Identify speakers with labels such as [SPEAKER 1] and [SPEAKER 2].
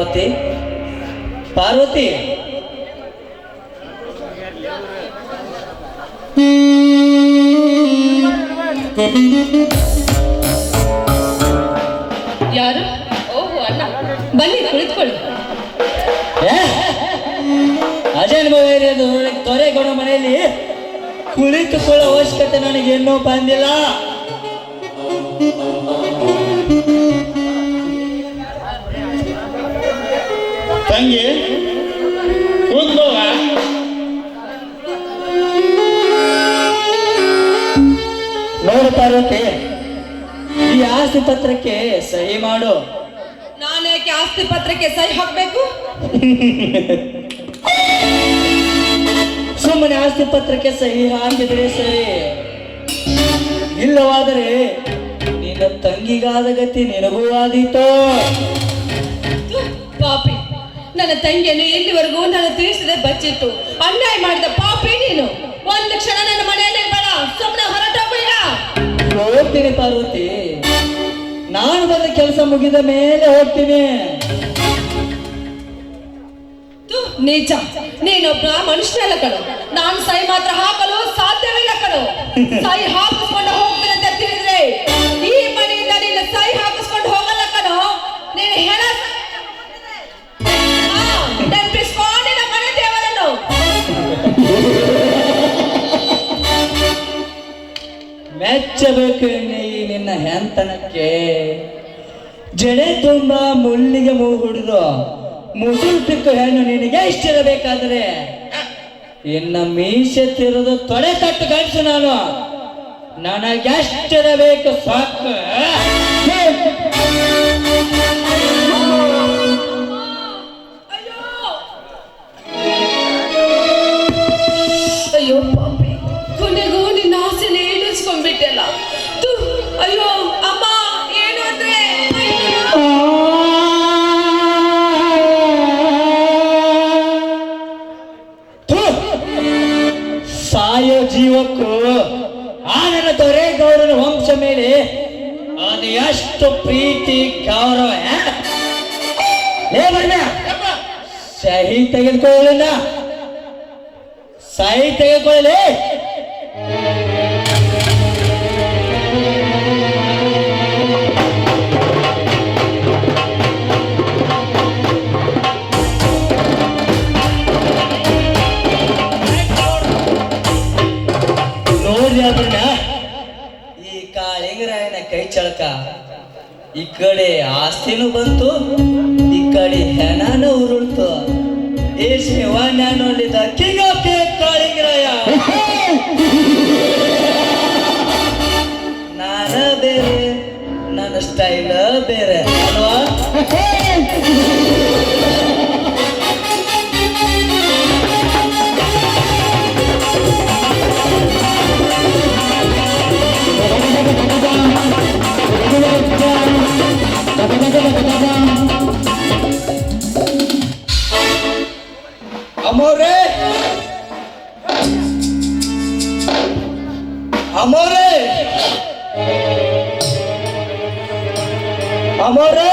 [SPEAKER 1] ಪಾರ್ವತಿ? ಪಾರ್ವತಿ?
[SPEAKER 2] ಯಾರು? ಓಹೋ ಅಣ್ಣ ಬನ್ನಿ ಕುಳಿತುಕೊಳ್ಳಿ.
[SPEAKER 1] ಏ? ಅಜಯ್ ತೊರೆ ತೊರೆಗೌಡ ಮನೆಯಲ್ಲಿ ಕುಳಿತುಕೊಳ್ಳೋ ಅವಶ್ಯಕತೆ ನನಗೆ ಇನ್ನೂ ಬಂದಿಲ್ಲ.
[SPEAKER 3] ತಂಗಿ ಕೂತ್ಕೋವ
[SPEAKER 1] ನೋಡು ಪಾರ್ವತಿ ಈ ಆಸ್ತಿ ಪತ್ರಕ್ಕೆ ಸಹಿ ಮಾಡು.
[SPEAKER 2] ನಾನೇಕೆ ಆಸ್ತಿ ಪತ್ರಕ್ಕೆ ಸಹಿ ಹಾಕ್ಬೇಕು?
[SPEAKER 1] ಸುಮ್ಮನೆ ಆಸ್ತಿ ಪತ್ರಕ್ಕೆ ಸಹಿ ಹಾಕಿದ್ರೆ ಸರಿ. ಇಲ್ಲವಾದರೆ ನಿನ್ನ ತಂಗಿಗಾದ ಗತಿ ನಿನಗೂ ಆದೀತೋ?
[SPEAKER 2] ಪಾಪಿ. ನನ್ನ ತಂಗಿಯನ್ನು ಇಲ್ಲಿವರೆಗೂ ನಾನು ತಿಳಿಸದೆ ಬಚ್ಚಿತ್ತು. ಅನ್ಯಾಯ ಮಾಡಿದ ಪಾಪಿ ನೀನು. ಒಂದು ಕ್ಷಣ ನನ್ನ ಮನೆಯಲ್ಲೇ ಬೇಡ. ಸುಮ್ಮನೆ ಹೊರಟೋಗು ಈಗ
[SPEAKER 1] ಹೋಗ್ತೀನಿ ಪಾರ್ವತಿ. ನಾನು ಬಂದ ಕೆಲಸ ಮುಗಿದ ಮೇಲೆ ಹೋಗ್ತೀನಿ.
[SPEAKER 2] ನಿಜ ನೀನೊಬ್ಬ ಮನುಷ್ಯನಲ್ಲ ಕಣು. ನಾನು ಸೈ ಮಾತ್ರ ಹಾಕಲು ಸಾಧ್ಯವಿಲ್ಲ ಕಣು. ಸೈ ಹಾಕಿಸ್ಕೊಂಡು
[SPEAKER 1] ಮೆಚ್ಚಬೇಕು ಈ ನಿನ್ನ ಹೆಂತನಕ್ಕೆ. ಜಡೆ ತುಂಬ ಮುಳ್ಳಿಗೆ ಮೂ ಹಿಡಿದು. ಪಿಕ್ಕು ಹೆಣ್ಣು ನಿನಗೆ ಇಷ್ಟಿರಬೇಕಾದ್ರೆ. ಇನ್ನ ಮೀಸೆ ತಿರುದು ತೊಡೆ ತಟ್ಟು ಕಳಿಸು ನಾನು. ನನಗೆಷ್ಟಿರಬೇಕು ಸಾಕು. ಸಾಯೋ ಜೀವಕ್ಕೂ ಆನನ ದೊರೆ ಗೌರನ ವಂಶ ಮೇಲೆ ಅದು ಎಷ್ಟು ಪ್ರೀತಿ, ಗೌರವ ಸಹಿ ತೆಗೆದುಕೊಳ್ಳಿಲ್ಲ. ಸಹಿ ತೆಗೆದುಕೊಳ್ಳಿ ಈ ಕಾಳಿಂಗರಾಯನ ಕೈ ಚಳಕ, ಈ ಕಡೆ ಆಸ್ತಿನೂ ಬಂತು, ಈ ಕಡೆ ಹೆಣನೂ ಉರುಳ್ತು. ಈ ಶಿವಣ್ಣ, ನೋಡಿದ ಕಿಂಗ್ ಆಫ್ ಕಾಳಿಂಗರಾಯ. ನಾನ ಬೇರೆ, ನನ್ನ ಸ್ಟೈಲ ಬೇರೆ. আমরে আমরে আমরে